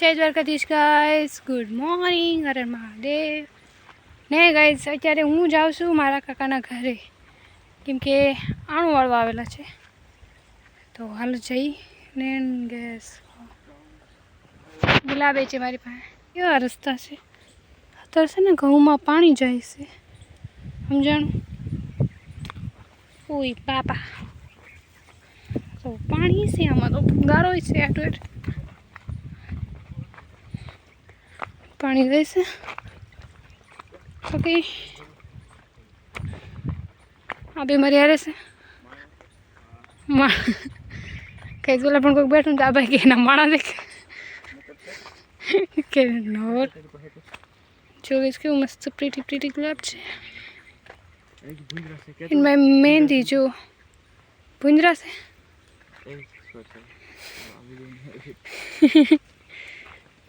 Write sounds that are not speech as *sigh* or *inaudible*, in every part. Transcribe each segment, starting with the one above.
જય Dwarkadhish guys good morning અરે મહાદેવ. ને ગાઈસ અત્યારે હું જાઉં છું મારા કાકાના ઘરે. કેમ કે આણું વાળવા આવેલા છે. તો હાલ જઈ ને ગેસ ગુલાબે છે મારી પાસે. કેવા રસ્તા છે? અત્યારે છે ને ઘઉંમાં પાણી જાય છે. સમજાણું? ઓય બાપા. તો પાણી છે આમાં તો. ગારો છે આટલું પાણી રહેશે ઓકે આ બે મારી હારે છે મા કઈ પેલા પણ કોઈક બેઠું ને તો આ ભાઈ કે એના માણા દેખે કે નોર ચોવીસ કેવું મસ્ત પ્રીટી પ્રીટી ગુલાબ છે એમાં મહેંદી જો ભૂંજરા છે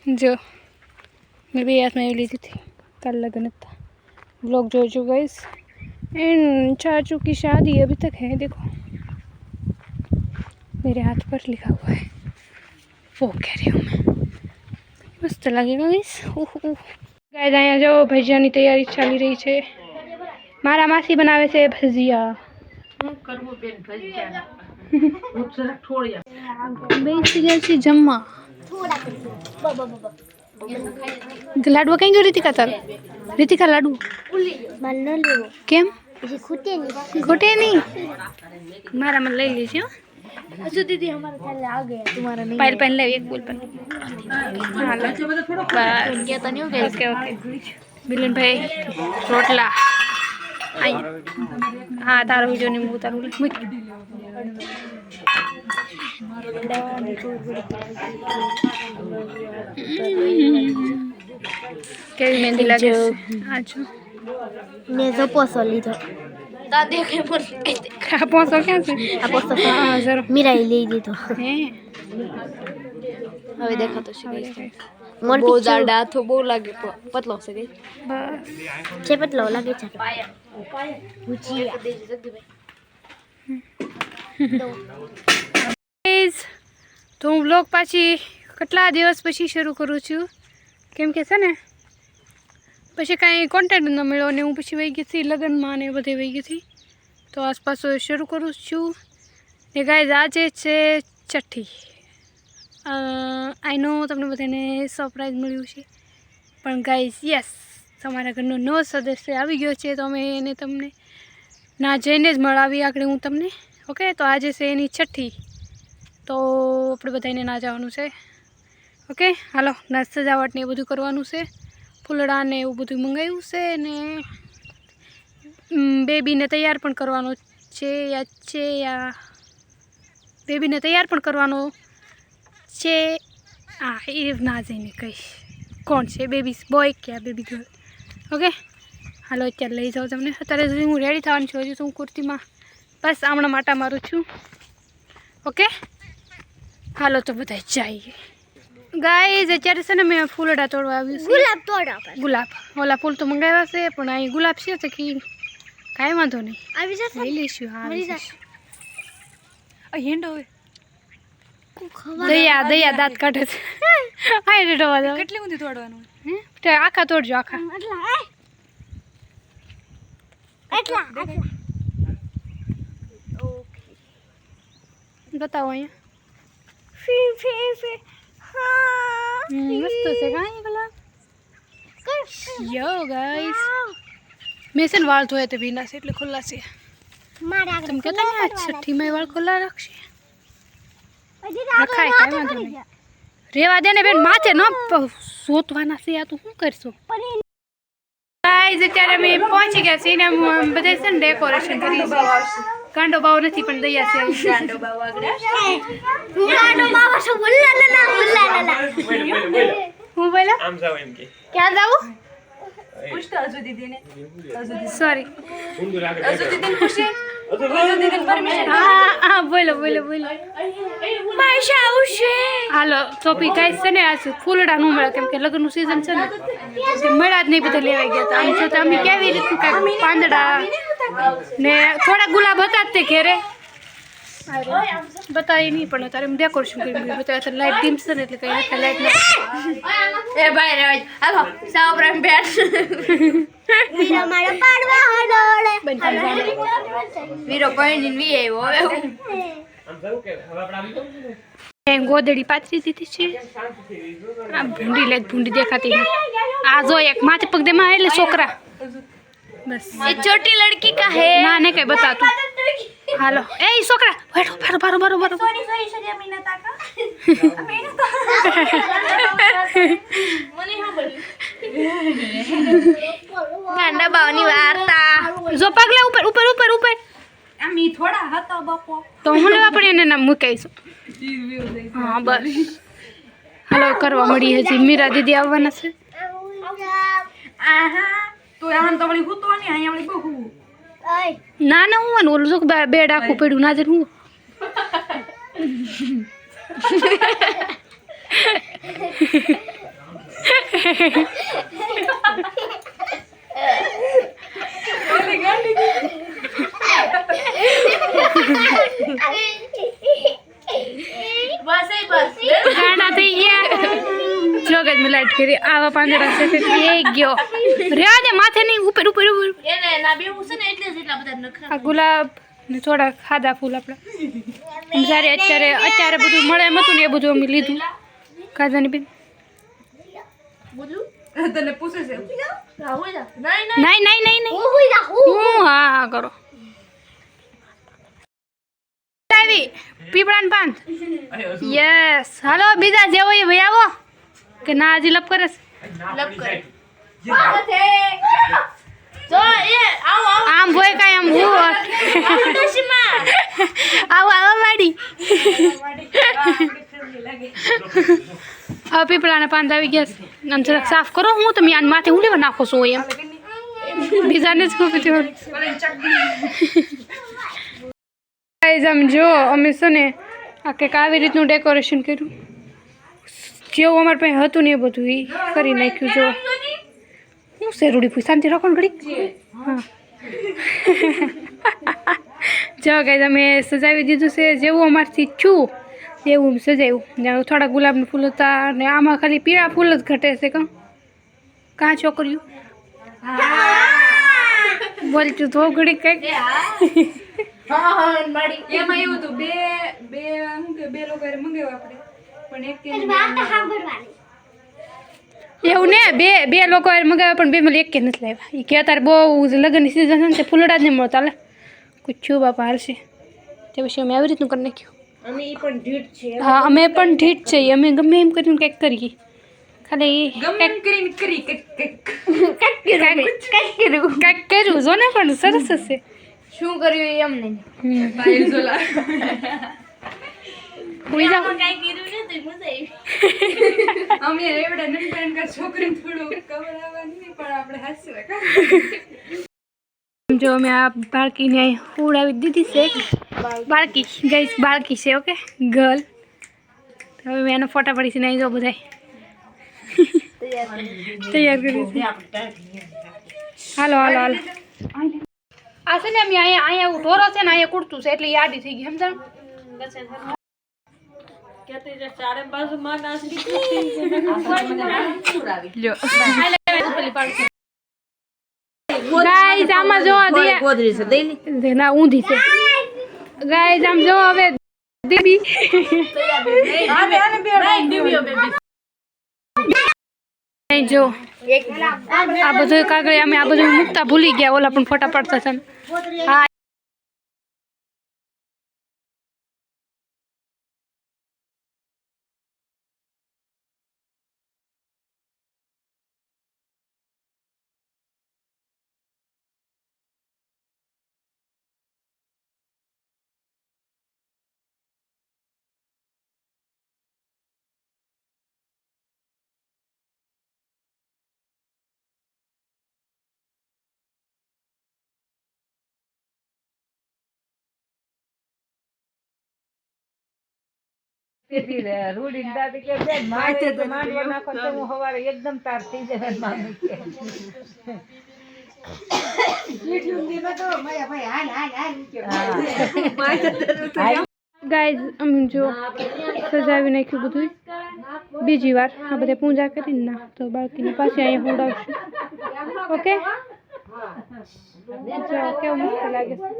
જો મેં भी हाथ में ये ली थी कल लगन था ब्लॉग जो जो गाइस एंड चाचू की शादी अभी तक है देखो मेरे हाथ पर लिखा हुआ है वो कह रही हूँ मैं मस्त लगेगा गाइस ओह ओह ગાઈસ અહીંયા જો ભજીયાની તૈયારી ચાલી રહી છે મારા માસી બનાવે છે ભજીયા શું કરવું બેન ભજીયા હું જરાક થોડી બેસી ગયા છે જમવા લાડવા કઈ ગયો રીતિકા તાર? રીતિકા લાડુ. ન કેમ? ખૂટે નહીં. મારા મને લઈ લેજો હજુ દીદી અમારે ચાલે આ ગયા તમારા નહીં પાયલ પેન લેવી એક બોલ પણ હાલો. બસ. ગયા તને એવું ઓકે ઓકે. મિલનભાઈ રોટલા. આઈ. હા તારો વીડિયો નહીં હું તારું. મૂક. કેવી મહેંદી લાગે છે આ જો મેં ઝપોસો લીધો તા દેખે આ પોસો ક્યાં છે આ પોસો હા જરો મીરાઈ લઈ લીધો હે હવે દેખાતો છે બસ મોટી દાડા હાથો બહુ લાગે પતલો છે ગઈ છે પતલો લાગે છે ગાઈઝ તો હું બ્લોગ પાછી કેટલા દિવસ પછી શરૂ કરું છું? કેમ કે છે ને, પછી કાંઈ કોન્ટેન્ટ ન મળ્યો ને હું પછી વહી ગઈ હતી લગ્નમાં ને બધે વહી ગઈ હતી. તો આસપાસ શરૂ કરું છું. ને ગાઈઝ આજે છે છઠ્ઠી આઈ નો તમને બધાને સરપ્રાઈઝ મળ્યું છે પણ ગાઈઝ યસ તમારા ઘરનો નવો સદસ્ય આવી ગયો છે, તો અમે એને તમને ના જઈને જ મળાવી આગળ હું તમને. ઓકે, તો આજે છે એની છઠ્ઠી. તો આપણે બધાને ના જવાનું છે. ઓકે, હાલો ના સજાવટ ને એ બધું કરવાનું છે. ફૂલડા ને એવું બધું મંગાવ્યું છે ને બેબીને તૈયાર પણ કરવાનો છે યા છે યા, બેબીને તૈયાર પણ કરવાનો છે. હા એ ના જઈને કહીશ. કોણ છે? બેબી બોય કે આ બેબી ગર્લ? ઓકે, હાલો, અત્યારે લઈ જાઉં તમને. અત્યારે હું રેડી થવાની છું. હજુ તો હું કુર્તીમાં બસ હમણાં માટા મારું છું ઓકે હાલો તો બધા જઈએ ગાય અત્યારે છે ને મેં ફૂલડા તોડવા આવ્યું છે ગુલાબ તોડ આપણે ગુલાબ ઓલા ફૂલ તો મંગાવ્યા છે પણ અહીં ગુલાબ છે તો કે કાંઈ વાંધો નહીં આવી જશે લઈ લઈશું હા મળી લઈ જશે. લઈશું. હેંડો હવે દયા દયા દાંત કાઢે છે હા એને ડવા દો કેટલી ઊંધી તોડવાનું હે? તો આખા તોડજો આખા એટલા એટલા બતાવો અહીંયા. મસ્ત છે કાંઈ ગુલાબ યો ગાઈસ મેં છે ને વાળ ધોયા તે ભીના છે એટલે ખુલ્લા છે. મારા તમે કહેતા ને આ છઠ્ઠી માં વાળ ખુલ્લા રાખશે. રખાય કાંઈ વાંધો નહીં. રેવા દે ને બેન માથે ન સોતવાના છે આ તું શું કરશો? ગાઈસ અત્યારે અમે પહોંચી ગયા છીએ ને બધે છે ને ડેકોરેશન કરી છે. ગાંડો બાવ નથી પણ દયા છે. બાવ હું બોલા આમ જાવ એમ કે. ક્યાં જાવું? પૂછતો હજુ દીદીને. સોરી હજુ દીદીને પૂછે. હજુ દીદીને પરમિશન હા હા બોલો બોલો બોલો. પૈસા આવશે. હાલો ટોપી ગાઈસ છે ને આ ફૂલડા નું મળે કેમ કે લગ્નનું સિઝન છે ને મળ્યા જ નહીં બધા લેવાઈ ગયા હતા. આમ છતાં અમે કેવી રીતનું કાંઈક પાંદડા ને થોડા ગુલાબ હતા જ તે ઘેરે. બતાવી નહીં પણ અત્યારે ડેકોરેશન કરી દીધું બતાવે અત્યારે લાઇટ ડીમ છે ને એટલે કઈ આખા લાઇટ ના એ ભાઈ રે હાલો સાવ પ્રેમ બેઠ વીરો મારો પાડવા હડોળે વીરો પૈણી વી આવ્યો હવે બેન ગોદડી પાથરી દીધી છે. આ ભૂંડી લે ભૂંડી દેખાતી આ જો એક માથે પગ દે માં એટલે છોકરા. બસ. એ છોટી લડકી કા હે? ના ને કઈ બતાતું હાલો. એ છોકરા બેઠો બારો બારો બારો બારો સોરી સોરી સોરી અમીના તાકા અમીના મને હા ગાંડા બાવાની વાર્તા. જો પગલા ઉપર ઉપર ઉપર ઉપર. અમી થોડા હતા બાપો. તો હું લેવા પડે એને નામ મૂકાઈશું. હા બસ. હાલો કરવા મળી હજી. મીરા દીદી આવવાના છે. આહા તો આમ તો વળી હૂતો ને અહીંયા વળી બહુ ના ના હું ઓલું જો બે- બેડ આખું પડ્યું ના હું. ઓલી એ બસ ગાડા થઈ ગયા જો ગજ મેં લાઈટ કરી આવા પાંદડા છે તે એ ગયો રેવા દે માથે નહીં ઉપર ઉપર ઉપર એને ના બે હું છે ને એટલે જ એટલા બધા નખરા આ ગુલાબ ને થોડા ખાધા ફૂલ આપણા જ્યારે અત્યારે અત્યારે બધું મળે એમ હતું ને એ બધું અમે લીધું ખાધાની બી બોલું તને પૂછે છે રાહુલ નહીં નહીં નહીં નહીં નહીં નહીં હું હુઈ રાહુલ હું હા હા કરો આવી પીપળાન પાન યસ હાલો બીજા જે હોય એ ભાઈ આવો. કે ના હજી લપ કરે લપ કરે. જો એ આવો આવો. આમ ભોય કાંઈ આમ હું આવો આવો આવો વાડી. હવે પીપળાના પાંદ આવી ગયા છે. આમ જરાક સાફ કરો. હું તમે આને માથે હું લેવા નાખો છું એમ. બીજાને જ કહું છું ગાઈઝ આમ જો અમે છે ને આ કંઈક આવી રીતનું ડેકોરેશન કર્યું. જેવું અમારે પાસે હતું ને એ બધું એ કરી નાખ્યું જો. હું છે રૂડી ફૂઈ શાંતિ રાખો ને ઘડીક. હા. *laughs* જો ગાઈઝ અમે સજાવી દીધું છે જેવું અમારથી છું એવું સજાવ્યું જાણે થોડા ગુલાબના ફૂલ હતા અને આમાં ખાલી પીળા ફૂલ જ ઘટે છે કાં? કાં છોકરીઓ? બોલતું તો ઘડી કંઈક. હા હા માડી એમાં એવું હતું બે બે શું કે બે લોકો મંગાવ્યું આપણે પણ એક કે એવું ને બે બે લોકો હારે મગાવ્યા પણ બે માં એક કે નથી લાવ્યા એ કે અત્યારે બહુ લગ્નની સિઝન છે ને તે ફૂલડા જ નહીં મળતા લે કુછું બાપા હાલશે તે પછી અમે આવી રીતનું કરી નાખ્યું અને એ પણ ઢીઠ છે હા અમે પણ ઠીક છીએ અમે ગમે એમ કરીને કંઈક કરીએ ખાલી ગમે એમ કરીને કરી કંઈક કંઈક કંઈક કંઈક કર્યું જો ને પણ સરસ હશે શું કર્યું એમ નહીં હમ. પાયલ ઝોલા હોઈ જાઓ કાંઈ કર્યું નથી મજા આવી અમે એવડા નંબર કા છોકરીને થોડું કવરાવવાની નહીં પણ આપણે હાસ્ય જો અમે આ બાળકીને અહીં ઉડાવી દીધી છે બાળકી ગઈશ બાળકી છે ઓકે ગર્લ હવે મેં એનો ફોટા પડી છે ને અહીં જો બધા તૈયાર કરી છે હાલો હાલો હાલો આ છે ને અમે અહીંયા અહીંયા ઢોરો છે ને અહીંયા કુડતું છે એટલે આડી થઈ ગઈ સમજણ? ગાય આમ જો હવે અહીં જો. આ બધું કાગળ અમે આ બધું મૂકતા ભૂલી ગયા, ઓલા પણ ફોટા પાડતા હતા. ને. હા એકદમ તાર થઈ જાય ગાઈઝ અમે જો સજાવી નાખ્યું બધું બીજી વાર આ બધે પૂજા કરીને ના તો બાળકીને પાછી અહીંયા હોડાવશું ઓકે જો કેવું મસ્ત લાગે છે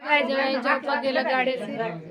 ગાઈઝ હવે અહીં જો પગે લગાડે છે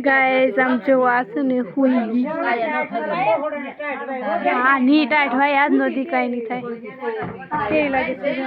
ગાઈઝ આમ જો આ છે ને હુઈ ગઈ. હા ની ટાઈટ હોય આજ નથી કઈ નહીં થાય કેવી લાગે છે જો.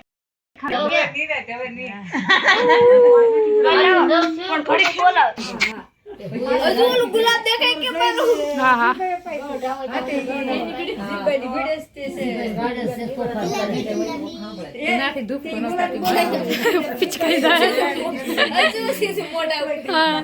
હા. હા. પિચકાઈ જાય. હા.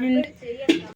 嗯，这个谁呀？